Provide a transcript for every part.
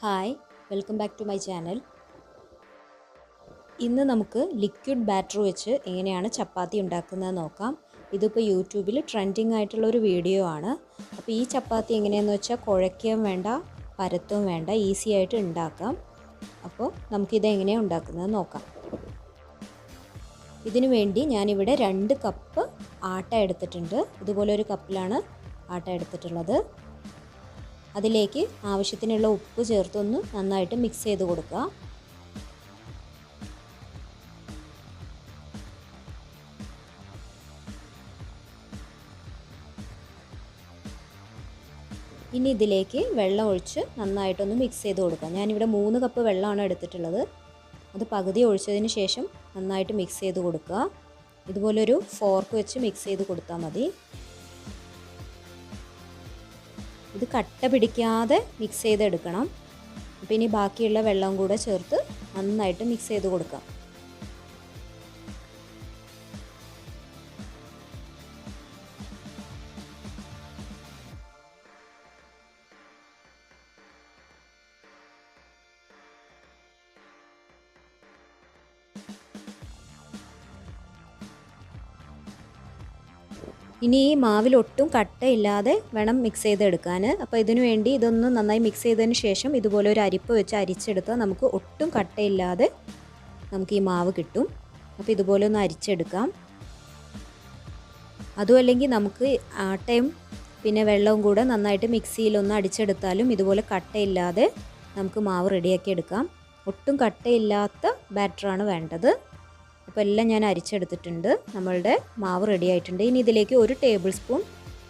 Hi welcome back to my channel ഇന്ന് നമുക്ക് liquid batter വെച്ച് എങ്ങനെയാണ് ചപ്പാത്തി ഉണ്ടാക്കുന്നത് നോക്കാം. ഇതിപ്പോൾ യൂട്യൂബിൽ ട്രെൻഡിങ് ആയിട്ടുള്ള ഒരു വീഡിയോ ആണ്. അപ്പോൾ ഈ ചപ്പാത്തി എങ്ങനെയാണെന്ന് വെച്ചാൽ കുഴയ്ക്കുകയും വേണ്ട പരത്തും വേണ്ട ഈസി ആയിട്ട് ഉണ്ടാക്കാം. അപ്പോൾ നമുക്കിത് എങ്ങനെയാണ് ഉണ്ടാക്കുന്നത് നോക്കാം. ഇതിനു വേണ്ടി ഞാനിവിടെ രണ്ട് കപ്പ് ആട്ട എടുത്തിട്ടുണ്ട്. ഇതുപോലെ ഒരു കപ്പിലാണ് ആട്ട എടുത്തിട്ടുള്ളത്. അതിലേക്ക് ആവശ്യത്തിനുള്ള ഉപ്പ് ചേർത്തൊന്ന് നന്നായിട്ട് മിക്സ് ചെയ്ത് കൊടുക്കുക. ഇനി ഇതിലേക്ക് വെള്ളം ഒഴിച്ച് നന്നായിട്ടൊന്ന് മിക്സ് ചെയ്ത് കൊടുക്കുക. ഞാനിവിടെ മൂന്ന് കപ്പ് വെള്ളമാണ് എടുത്തിട്ടുള്ളത്. അത് പകുതി ഒഴിച്ചതിന് ശേഷം നന്നായിട്ട് മിക്സ് ചെയ്ത് കൊടുക്കുക. ഇതുപോലൊരു ഫോർക്ക് വെച്ച് മിക്സ് ചെയ്ത് കൊടുത്താൽ മതി. ഇത് കട്ട പിടിക്കാതെ മിക്സ് ചെയ്തെടുക്കണം. അപ്പോൾ ഇനി ബാക്കിയുള്ള വെള്ളം കൂടെ ചേർത്ത് നന്നായിട്ട് മിക്സ് ചെയ്ത് കൊടുക്കാം. ഇനി ഈ മാവിൽ ഒട്ടും കട്ടയില്ലാതെ വേണം മിക്സ് ചെയ്തെടുക്കാൻ. അപ്പോൾ ഇതിനു വേണ്ടി ഇതൊന്ന് നന്നായി മിക്സ് ചെയ്തതിന് ശേഷം ഇതുപോലെ ഒരു അരിപ്പ് വെച്ച് അരിച്ചെടുത്താൽ നമുക്ക് ഒട്ടും കട്ടയില്ലാതെ നമുക്ക് ഈ മാവ് കിട്ടും. അപ്പോൾ ഇതുപോലെ ഒന്ന് അരിച്ചെടുക്കാം. അതുമല്ലെങ്കിൽ നമുക്ക് ആട്ടയും പിന്നെ വെള്ളവും കൂടെ നന്നായിട്ട് മിക്സിയിലൊന്ന് അടിച്ചെടുത്താലും ഇതുപോലെ കട്ടയില്ലാതെ നമുക്ക് മാവ് റെഡിയാക്കി എടുക്കാം. ഒട്ടും കട്ടയില്ലാത്ത ബാറ്ററാണ് വേണ്ടത്. അപ്പോൾ എല്ലാം ഞാൻ അരിച്ചെടുത്തിട്ടുണ്ട്. നമ്മളുടെ മാവ് റെഡി ആയിട്ടുണ്ട്. ഇനി ഇതിലേക്ക് ഒരു ടേബിൾ സ്പൂൺ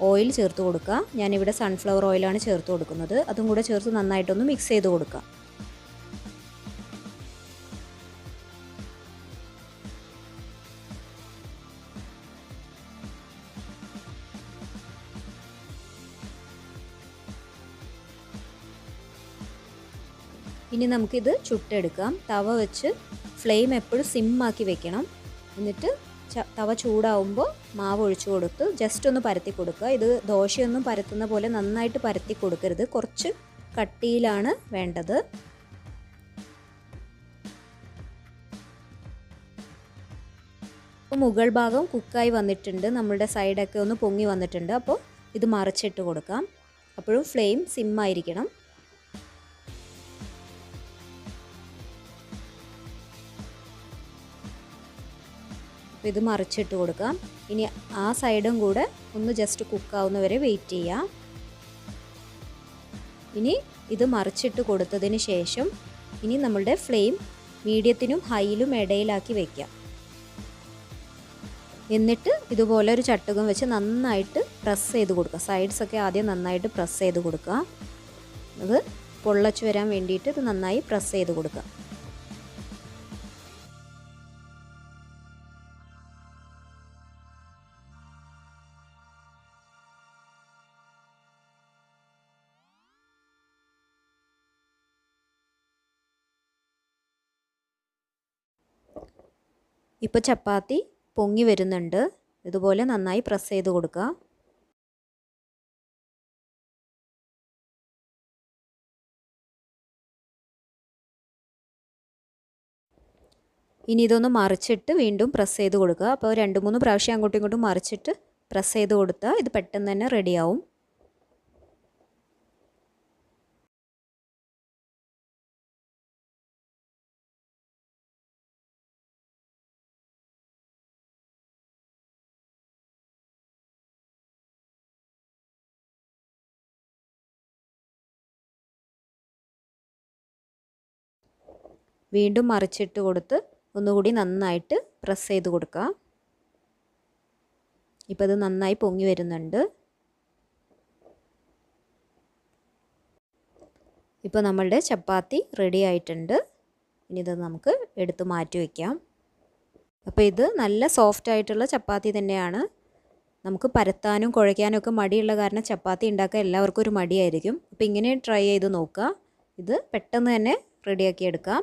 ഓയിൽ ചേർത്ത് കൊടുക്കുക ഞാനിവിടെ സൺഫ്ലവർ ഓയിലാണ് ചേർത്ത് കൊടുക്കുന്നത്. അതും കൂടെ ചേർത്ത് നന്നായിട്ടൊന്ന് മിക്സ് ചെയ്ത് കൊടുക്കുക ഇനി നമുക്കിത് ചുട്ടെടുക്കാം. തവ വെച്ച് ഫ്ലെയിം എപ്പോഴും സിമ്മാക്കി വെക്കണം. എന്നിട്ട് തവ ചൂടാവുമ്പോൾ മാവ് ഒഴിച്ചു കൊടുത്ത് ജസ്റ്റ് ഒന്ന് പരത്തി കൊടുക്കുക. ഇത് ദോശയൊന്നും പരത്തുന്ന പോലെ നന്നായിട്ട് പരത്തി കൊടുക്കരുത്. കുറച്ച് കട്ടിയിലാണ് വേണ്ടത്. മുകൾ ഭാഗം കുക്കായി വന്നിട്ടുണ്ട്. നമ്മളുടെ സൈഡൊക്കെ ഒന്ന് പൊങ്ങി വന്നിട്ടുണ്ട്. അപ്പോൾ ഇത് മറിച്ചിട്ട് കൊടുക്കാം. അപ്പോഴും ഫ്ലെയിം സിമ്മായിരിക്കണം. അപ്പോൾ ഇത് മറിച്ചിട്ട് കൊടുക്കാം. ഇനി ആ സൈഡും കൂടെ ഒന്ന് ജസ്റ്റ് കുക്കാവുന്ന വരെ വെയിറ്റ് ചെയ്യാം. ഇനി ഇത് മറിച്ചിട്ട് കൊടുത്തതിന് ശേഷം ഇനി നമ്മളുടെ ഫ്ലെയിം മീഡിയത്തിനും ഹൈയിലും ഇടയിലാക്കി വയ്ക്കാം എന്നിട്ട് ഇതുപോലെ ഒരു ചട്ടുകം വെച്ച് നന്നായിട്ട് പ്രസ് ചെയ്ത് കൊടുക്കുക സൈഡ്സൊക്കെ ആദ്യം നന്നായിട്ട് പ്രസ് ചെയ്ത് കൊടുക്കുക അത് പൊള്ളച്ചു വരാൻ വേണ്ടിയിട്ട് ഇത് നന്നായി പ്രസ് ചെയ്ത് കൊടുക്കുക ഇപ്പോൾ ചപ്പാത്തി പൊങ്ങി വരുന്നുണ്ട്. ഇതുപോലെ നന്നായി പ്രസ് ചെയ്ത് കൊടുക്കുക ഇനി ഇതൊന്ന് മറിച്ചിട്ട് വീണ്ടും പ്രസ് ചെയ്ത് കൊടുക്കുക അപ്പോൾ രണ്ട് മൂന്ന് പ്രാവശ്യം അങ്ങോട്ടും ഇങ്ങോട്ടും മറിച്ചിട്ട് പ്രസ് ചെയ്ത് കൊടുത്താൽ ഇത് പെട്ടെന്ന് തന്നെ റെഡിയാവും വീണ്ടും മറിച്ചിട്ട് കൊടുത്ത് ഒന്നുകൂടി നന്നായിട്ട് പ്രസ് ചെയ്ത് കൊടുക്കുക. ഇപ്പോൾ ഇത് നന്നായി പൊങ്ങി വരുന്നുണ്ട്. ഇപ്പോൾ നമ്മളുടെ ചപ്പാത്തി റെഡി ആയിട്ടുണ്ട്. ഇനി ഇത് നമുക്ക് എടുത്ത് മാറ്റി വയ്ക്കാം അപ്പോൾ ഇത് നല്ല സോഫ്റ്റ് ആയിട്ടുള്ള ചപ്പാത്തി തന്നെയാണ്. നമുക്ക് പരത്താനും കുഴയ്ക്കാനും ഒക്കെ മടിയുള്ള കാരണം ചപ്പാത്തി ഉണ്ടാക്കാൻ എല്ലാവർക്കും ഒരു മടിയായിരിക്കും. അപ്പോൾ ഇങ്ങനെ ട്രൈ ചെയ്ത് നോക്കുക. ഇത് പെട്ടെന്ന് തന്നെ റെഡിയാക്കി എടുക്കാം.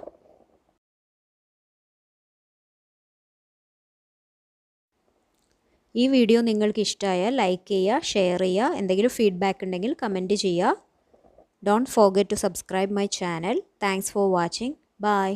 ഈ വീഡിയോ നിങ്ങൾക്ക് ഇഷ്ടമായാൽ ലൈക്ക് ചെയ്യുക ഷെയർ ചെയ്യുക എന്തെങ്കിലും ഫീഡ്ബാക്ക് ഉണ്ടെങ്കിൽ കമന്റ് ചെയ്യുക. Don't forget to subscribe my channel thanks for watching bye